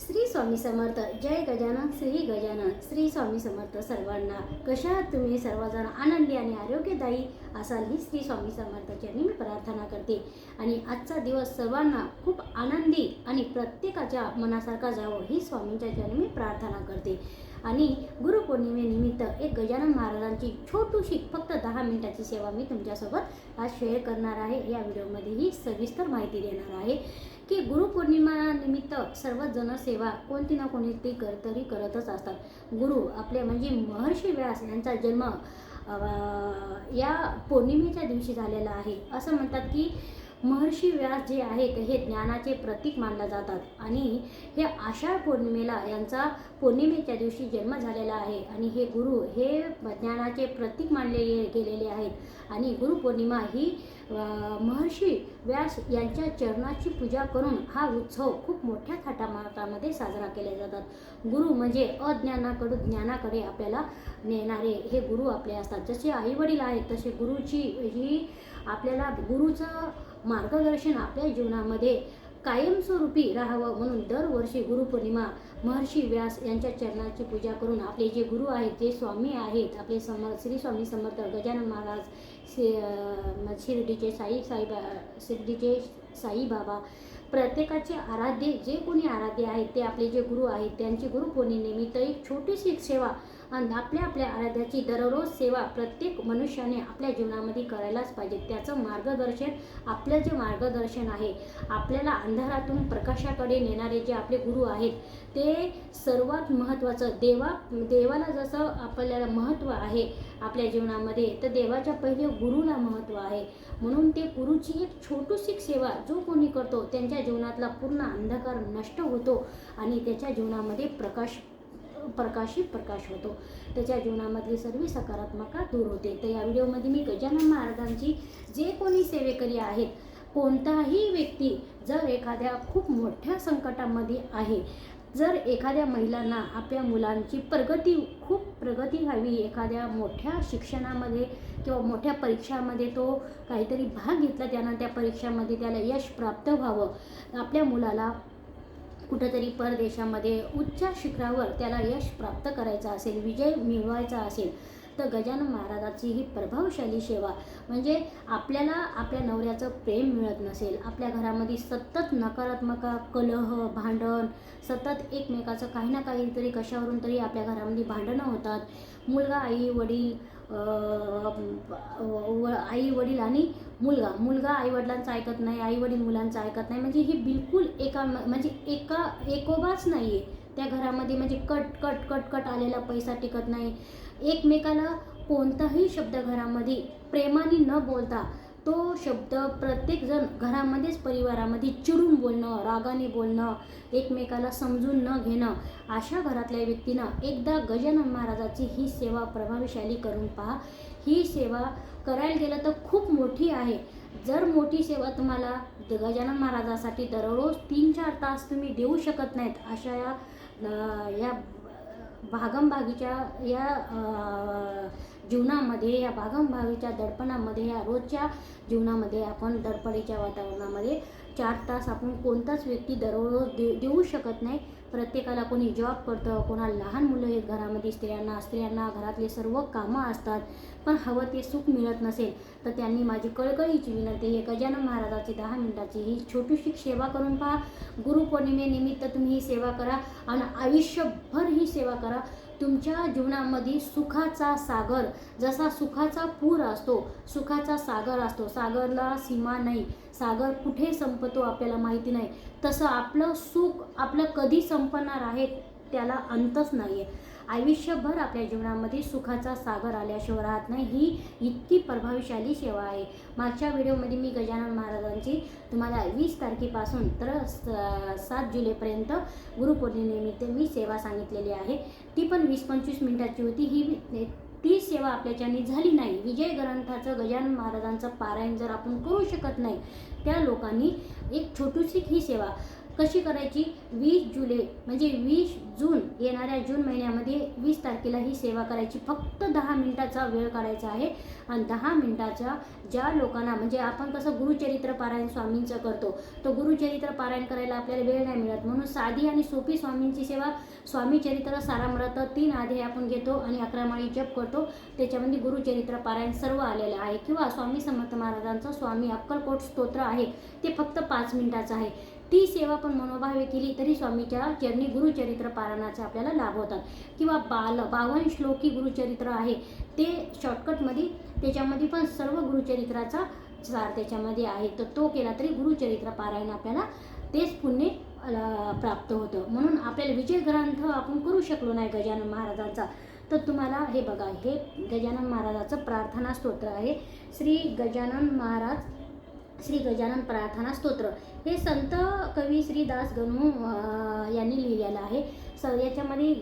श्री स्वामी समर्थ जय गजानन श्री गजानन. श्री स्वामी समर्थ सर्वांना कशा तुम्ही? सर्वजण आनंदी आणि आरोग्यदायी असाल ही श्री स्वामी समर्थाची मी प्रार्थना करते. आणि आजचा दिवस सर्वांना खूप आनंदी आणि प्रत्येकाच्या मनासारखा जावं ही स्वामींच्या मी प्रार्थना करते. आणि गुरुपौर्णिमेनिमित्त एक गजानन महाराजांची छोटूशी फक्त दहा मिनिटाची सेवा मी तुमच्यासोबत आज शेअर करणार आहे. या व्हिडिओमध्ये ही सविस्तर माहिती देणार आहे की गुरुपौर्णिमानिमित्त सर्वच जण सेवा कोणती ना कोणी ती कर तरी करतच असतात. गुरु आपले म्हणजे महर्षी व्यास यांचा जन्म या पौर्णिमेच्या दिवशी झालेला आहे. असं म्हणतात की महर्षी व्यास जे आहेत हे ज्ञानाचे प्रतीक मानला जातात. आणि हे आषाढ पौर्णिमेला यांचा पौर्णिमेच्या दिवशी जन्म झालेला आहे. आणि हे गुरु हे ज्ञानाचे प्रतीक मानले गेलेले आहेत. आणि गुरुपौर्णिमा ही महर्षी व्यास यांच्या चरणाची पूजा करून हा उत्सव खूप मोठ्या थाटामाटामध्ये साजरा केले जातात. गुरु म्हणजे अज्ञानाकडून ज्ञानाकडे आपल्याला नेणारे हे गुरु आपले असतात. जसे आईवडील आहेत तसे गुरुची ही आपल्याला गुरुचं मार्गदर्शन आपल्या जीवनामध्ये कायमस्वरूपी राहावं म्हणून दरवर्षी गुरुपौर्णिमा महर्षी व्यास यांच्या चरणाची पूजा करून आपले जे गुरु आहेत जे स्वामी आहेत आपले सम श्री स्वामी समर्थ गजानन महाराज शि शिर्डीचे साई साईबा शिर्डीचे साईबाबा प्रत्येकाचे आराध्य जे कोणी आराध्य आहेत ते आपले जे गुरु आहेत त्यांची गुरुपौर्णिमेनिमित्त एक छोटीशी सेवा आणि आपल्या आपल्या आराध्याची दररोज सेवा प्रत्येक मनुष्याने आपल्या जीवनामध्ये करायलाच पाहिजे. त्याचं मार्गदर्शन आपलं जे मार्गदर्शन आहे आपल्याला अंधारातून प्रकाशाकडे नेणारे जे आपले गुरु आहेत ते सर्वात महत्त्वाचं. देवा देवाला जसं आपल्याला महत्त्व आहे आपल्या जीवनामध्ये तर देवाच्या पहिले गुरुला महत्त्व आहे. म्हणून ते गुरुची एक छोटीशी सेवा जो कोणी करतो त्यांच्या जीवनातला पूर्ण अंधकार नष्ट होतो आणि त्याच्या जीवनामध्ये प्रकाश प्रकाशित प्रकाश होतो. त्याच्या जीवनामधली सर्व सकारात्मकता दूर होते. तर या व्हिडिओमध्ये मी गजानन महाराजांची जे कोणी सेवेकरी आहेत कोणताही व्यक्ती जर एखाद्या खूप मोठ्या संकटामध्ये आहे जर एखाद्या महिलांना आपल्या मुलांची प्रगती खूप प्रगती व्हावी एखाद्या मोठ्या शिक्षणामध्ये किंवा मोठ्या परीक्षामध्ये तो काहीतरी भाग घेतला त्यानं त्या परीक्षामध्ये त्याला यश प्राप्त व्हावं. आपल्या मुलाला कुठंतरी परदेशामध्ये उच्च शिखरावर त्याला यश प्राप्त करायचं असेल विजय मिळवायचा असेल तर गजानन महाराजाची ही प्रभावशाली सेवा. म्हणजे आपल्याला आपल्या नवऱ्याचं प्रेम मिळत नसेल आपल्या घरामध्ये सतत नकारात्मक कलह भांडण सतत एकमेकाचं काही ना काहीतरी कशावरून तरी आपल्या घरामध्ये भांडणं होतात. मुलगा आई वडील आई वडील आणि मुलगा. मुलगा आई वडिलांचं ऐकत नाही आई वडील मुलांचं ऐकत नाही. म्हणजे ही बिलकुल एका म्हणजे एका एकोबाच नाही आहे त्या घरामध्ये म्हणजे कट कट कट कट आलेला पैसा टिकत नाही. एकमेकाला कोणताही शब्द घरामध्ये प्रेमाने न बोलता तो शब्द प्रत्येकजण घरामध्येच परिवारामध्ये चिडून बोलणं रागाने बोलणं एकमेकाला समजून न घेणं अशा घरातल्या व्यक्तीनं एकदा गजानन महाराजाची ही सेवा प्रभावशाली करून पहा. ही सेवा करायला गेलं तर खूप मोठी आहे. जर मोठी सेवा तुम्हाला गजानन महाराजासाठी दररोज तीन चार तास तुम्ही देऊ शकत नाहीत अशा या या भागमभागीच्या या जीवनामध्ये या भागमभागीच्या दडपणामध्ये या रोजच्या जीवनामध्ये आपण दडपणीच्या वातावरणामध्ये चार तास आपण कोणताच व्यक्ती दररोज दे देऊ शकत नाही. प्रत्येकाला कोणी जॉब करतं कोणा लहान मुलं आहेत घरामध्ये स्त्रियांना स्त्रियांना घरातले सर्व कामं असतात. पण हवं ते सुख मिळत नसेल तर त्यांनी माझी कळकळीची विनंती आहे गजानन महाराजाची दहा मिनिटाची ही छोटीशी सेवा करून पहा. गुरुपौर्णिमेनिमित्त तुम्ही ही सेवा करा आणि आयुष्यभर ही सेवा करा. तुमच्या जीवनामध्ये सुखाचा सागर जसा सुखाचा पूर असतो सुखाचा सागर असतो. सागरला सीमा नाही. सागर कुठे संपतो आपल्याला माहिती नाही. तसं आपलं सुख आपलं कधी संपणार आहे? त्याला अंतच नाही आहे आयुष्यभर आपल्या जीवनामध्ये सुखाचा सागर आल्याशिवाय राहत नाही ही इतकी प्रभावशाली सेवा आहे. मागच्या व्हिडिओमध्ये मी गजानन महाराजांची तुम्हाला वीस तारखेपासून तर स- सात जुलैपर्यंत गुरुपौर्णिमेनिमित्त मी सेवा सांगितलेली आहे. ती पण वीस पंचवीस मिनिटाची होती. ही ती सेवा आपल्याच्यानी झाली नाही विजय ग्रंथाचं गजानन महाराजांचं पारायण जर आपण करू शकत नाही त्या लोकांनी एक छोटीशी ही सेवा कशी करायची? वीस जुलै म्हणजे वीस जून येणाऱ्या जून महिन्यामध्ये वीस तारखेला ही सेवा करायची. फक्त दहा मिनिटाचा वेळ काढायचा आहे. आणि दहा मिनिटाच्या ज्या लोकांना म्हणजे आपण कसं गुरुचरित्र पारायण स्वामींचं करतो तर गुरुचरित्र पारायण करायला आपल्याला वेळ नाही मिळत. म्हणून साधी आणि सोपी स्वामींची सेवा स्वामी चरित्र सारामृत तीन आधे आपण घेतो आणि अकरा माळी जप करतो. त्याच्यामध्ये गुरुचरित्र पारायण सर्व आलेलं आहे. किंवा स्वामी समर्थ महाराजांचं स्वामी अक्कलकोट स्तोत्र आहे. ते फक्त पाच मिनिटाचं आहे. ती सेवा पण मनोभावे केली तरी स्वामीच्या चरणी गुरुचरित्र पारणाचे आपल्याला लाभ होतात. किंवा बाल बावन श्लोकी गुरुचरित्र आहे ते शॉर्टकटमध्ये त्याच्यामध्ये पण सर्व गुरुचरित्राचा सार त्याच्यामध्ये आहे. तर तो केला तरी गुरुचरित्र पारायण आपल्याला तेच पुण्य प्राप्त होतं. म्हणून आपल्याला विजय ग्रंथ आपण करू शकलो नाही गजानन महाराजांचा. तर तुम्हाला हे बघा हे गजानन महाराजाचं प्रार्थना स्तोत्र आहे. श्री गजानन महाराज श्री गजानन प्रार्थना स्तोत्र. हे संत कवी श्री दास गणू यांनी लिहिलेलं आहे. स याच्यामध्ये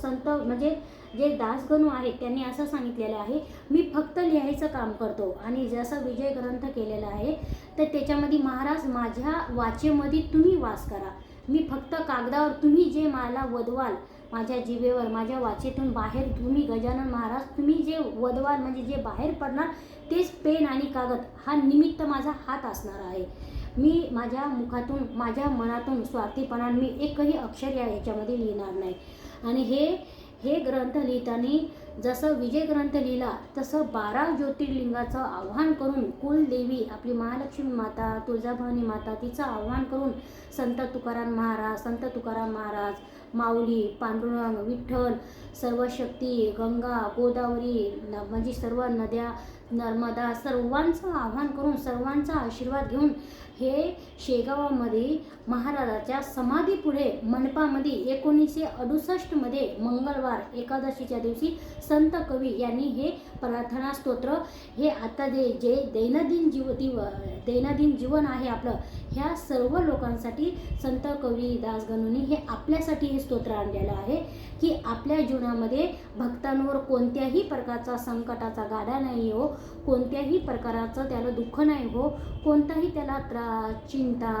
संत म्हणजे जे दासगणू आहेत त्यांनी असं सांगितलेलं आहे मी फक्त लिहायचं काम करतो आणि जसा विजय ग्रंथ केलेला आहे तर त्याच्यामध्ये महाराज माझ्या वाचेमध्ये तुम्ही वास करा. मी फक्त कागदावर तुम्ही जे मला वदवाल माझ्या जिभेवर माझ्या वाचेतून बाहेर तुम्ही गजानन महाराज तुम्ही जे वधवाल म्हणजे जे बाहेर पडणार तेच पेन आणि कागद हा निमित्त माझा हात असणार आहे. मी माझ्या मुखातून माझ्या मनातून स्वार्थीपणान मी एकही अक्षर या याच्यामध्ये लिहिणार नाही. आणि हे हे ग्रंथ लिहिताना जसं विजय ग्रंथ लिहिला तसं बारा ज्योतिर्लिंगाचं आव्हान करून कुलदेवी आपली महालक्ष्मी माता तुळजाभवानी माता तिचं आव्हान करून संत तुकाराम महाराज संत तुकाराम महाराज माऊली पांडुरंग विठ्ठल सर्व शक्ती गंगा गोदावरी न- म्हणजे सर्व नद्या नर्मदा सर्वांचं आव्हान करून सर्वांचा आशीर्वाद घेऊन हे शेगावामध्ये महाराजाच्या समाधीपुढे मनपामध्ये एकोणीसशे अडुसष्टमध्ये मंगळवार एकादशीच्या दिवशी संत कवी यांनी हे प्रार्थना स्तोत्र हे आता जे जे दैनंदिन जीव दिव दैनंदिन जीवन आहे आपलं ह्या सर्व लोकांसाठी संत कवी दासगणूंनी हे आपल्यासाठी हे स्तोत्र आणलेलं आहे की आपल्या जीवनामध्ये भक्तांवर कोणत्याही प्रकारचा संकटाचा गाडा नाही हो. कोणत्याही प्रकाराचं त्याला दुःख नाही हो. कोणताही त्याला त्रा चिंता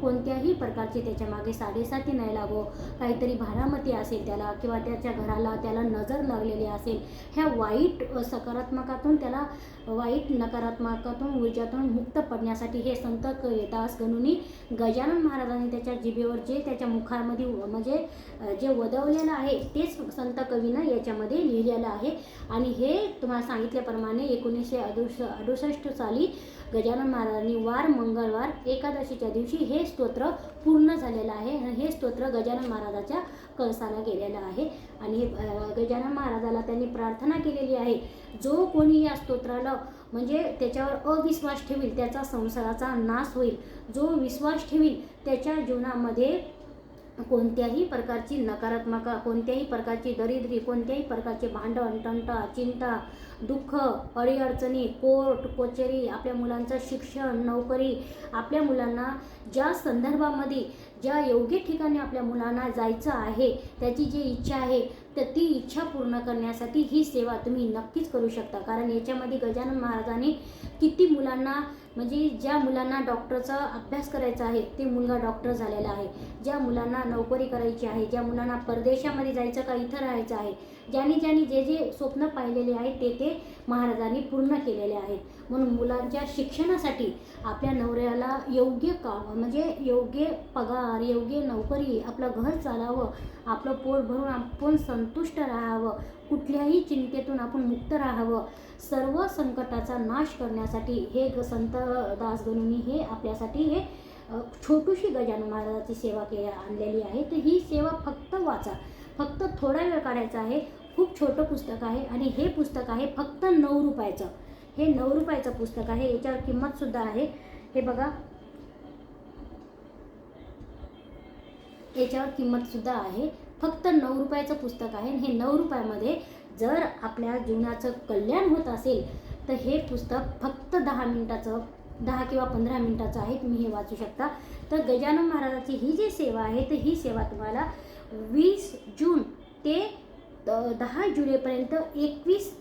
कोणत्याही प्रकारची त्याच्यामागे साडेसाती नाही लागो. काहीतरी भारामती असेल त्याला किंवा त्याच्या घराला त्याला नजर लागलेली असेल ह्या वाईट सकारात्मकातून त्याला वाईट नकारात्मकातून ऊर्जातून मुक्त पडण्यासाठी हे संत क- दास गजानन महाराजांनी त्याच्या जिभेवर जे त्याच्या मुखामध्ये म्हणजे जे वदवलेलं आहे तेच संत कवीनं याच्यामध्ये लिहिलेलं आहे. आणि हे तुम्हाला सांगितल्याप्रमाणे एकोणीसशे अडुस अडुसष्ट साली गजानन महाराजांनी वार मंगळवार एकादशीच्या दिवशी हे स्तोत्र पूर्ण झालेलं आहे. आणि हे स्तोत्र गजानन महाराजाच्या कळसाला गेलेलं आहे. आणि गजानन महाराजाला त्यांनी प्रार्थना केलेली आहे. जो कोणी या स्तोत्राला म्हणजे त्याच्यावर अविश्वास ठेवील त्याचा संसाराचा नाश होईल. जो विश्वास ठेवील त्याच्या जीवनामध्ये कोणत्याही प्रकारची नकारात्मक कोणत्याही प्रकारची दरिद्री कोणत्याही प्रकारचे भांडण तंटा चिंता दुःख अडीअडचणी कोर्ट कोचेरी आपल्या मुलांचं शिक्षण नोकरी आपल्या मुलांना ज्या संदर्भामध्ये ज्या योग्य ठिकाणी आपल्या मुलांना जायचं आहे त्याची जी इच्छा आहे तर ती इच्छा पूर्ण करण्यासाठी ही सेवा तुम्ही नक्कीच करू शकता. कारण याच्यामध्ये गजानन महाराजांनी किती मुलांना म्हणजे ज्या मुलांना डॉक्टरचा अभ्यास करायचा आहे ते मुलगा डॉक्टर झालेला आहे. ज्या मुलांना नोकरी करायची आहे ज्या मुलांना परदेशामध्ये जायचं का इथं राहायचं आहे ज्यांनी ज्यांनी जे जे स्वप्न पाहिलेले आहेत ते ते महाराजांनी पूर्ण केलेले आहेत. म्हणून मुलांच्या शिक्षणासाठी आपल्या नवऱ्याला योग्य का म्हणजे योग्य पगार योग्य नोकरी आपलं घर चालावं आपलं पोट भरून आपण संतुष्ट राहावं कुठल्याही चिंतेतून आपण मुक्त राहावं. सर्व संकटाचा नाश करण्यासाठी हे ग- संत दासगणूंनी हे आपल्यासाठी हे छोटूशी गजानन महाराजाची सेवा के आणलेली आहे. तर ही सेवा फक्त वाचा फक्त थोडा वेळ काढायचा आहे. खूप छोटं पुस्तक आहे आणि हे पुस्तक आहे फक्त नऊ रुपयाचं. हे नऊ रुपयाचं पुस्तक आहे याच्यावर किंमतसुद्धा आहे. हे बघा याच्यावर किंमतसुद्धा आहे. फक्त नऊ रुपयाचं पुस्तक आहे आणि हे नऊ रुपयामध्ये जर आपल्या जीवनाचं कल्याण होत असेल तर हे पुस्तक फक्त दहा मिनटाचं दहा किंवा पंधरा मिनटाचं आहे. तुम्ही हे वाचू शकता. तर गजानन महाराजाची ही जी सेवा आहे तर ही सेवा तुम्हाला वीस जून ते दहा जुलैपर्यंत एकवीस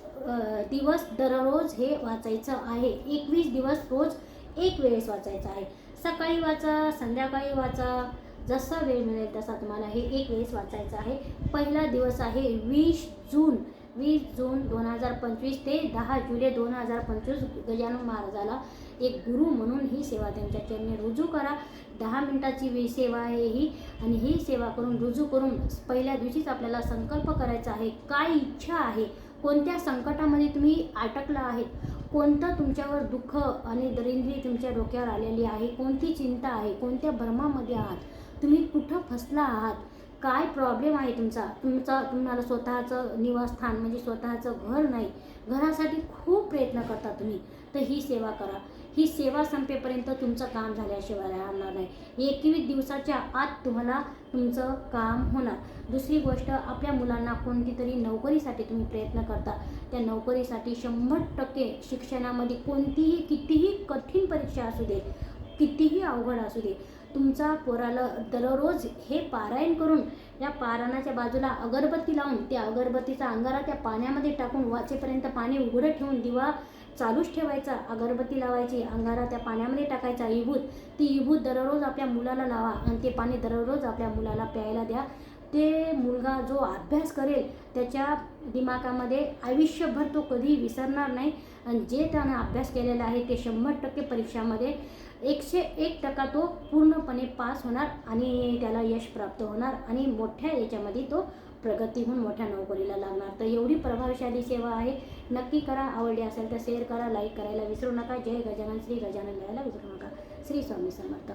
दिवस दररोज हे वाचायचं आहे. एकवीस दिवस रोज एक वेळेस वाचायचं आहे. सकाळी वाचा संध्याकाळी वाचा जसा वेळ मिळेल तसा तुम्हाला हे एक वेळेस वाचायचं आहे. पहिला दिवस आहे वीस जून. वीस जून दोन हजार पंचवीस ते दहा जुलै दोन हजार पंचवीस गजानन महाराजाला एक गुरु म्हणून ही सेवा त्यांच्या चरणी रुजू करा. दहा मिनिटाची वी सेवा आहे ही आणि ही सेवा करून रुजू करून पहिल्या दिवशीच आपल्याला संकल्प करायचा आहे. काय इच्छा आहे? कोणत्या संकटामध्ये तुम्ही अटकला आहेत? कोणतं तुमच्यावर दुःख आणि दरिंद्री तुमच्या डोक्यावर आलेली आहे? कोणती चिंता आहे? कोणत्या भ्रमामध्ये आहात? तुम्ही कुठं फसला आहात? काय प्रॉब्लेम आहे तुमचा? तुमचा तुम्हाला स्वतःचं निवासस्थान म्हणजे स्वतःचं घर नाही. घरासाठी खूप प्रयत्न करता तुम्ही. तर ही सेवा करा. ही सेवा संपेपर्यंत तुमचं काम झाल्याशिवाय राहणार नाही. एकवीस दिवसाच्या आत तुम्हाला तुमचं काम होणार. दुसरी गोष्ट आपल्या मुलांना कोणती तरी नोकरीसाठी तुम्ही प्रयत्न करता. त्या नोकरीसाठी शंभर टक्के शिक्षणामध्ये कोणतीही कितीही कठीण परीक्षा असू दे कितीही अवघड असू दे तुमचा पोराला दररोज हे पारायण करून या पारायणाच्या बाजूला अगरबत्ती लावून त्या अगरबत्तीचा अंगारा त्या पाण्यामध्ये टाकून वाचेपर्यंत पाणी उघडं ठेवून दिवा चालूच ठेवायचा. अगरबत्ती लावायची अंगारा त्या पाण्यामध्ये टाकायचा. इभूत ती इभूत दररोज आपल्या मुलाला लावा आणि ते पाणी दररोज आपल्या मुलाला प्यायला द्या. ते मुलगा जो अभ्यास करेल त्याच्या दिमागामध्ये आयुष्यभर तो कधी विसरणार नाही. आणि जे त्यानं अभ्यास केलेला आहे ते शंभर टक्के परीक्षामध्ये एकशे एक टक्का तो पूर्णपणे पास होणार आणि त्याला यश प्राप्त होणार आणि मोठ्या याच्यामध्ये तो प्रगती होऊन मोठ्या नोकरीला लागणार. तर एवढी प्रभावशाली सेवा आहे. नक्की करा. आवडली असेल तर शेअर करा लाईक करायला विसरू नका. जय गजानन. श्री गजानन लिहायला विसरू नका. श्री स्वामी समर्थ.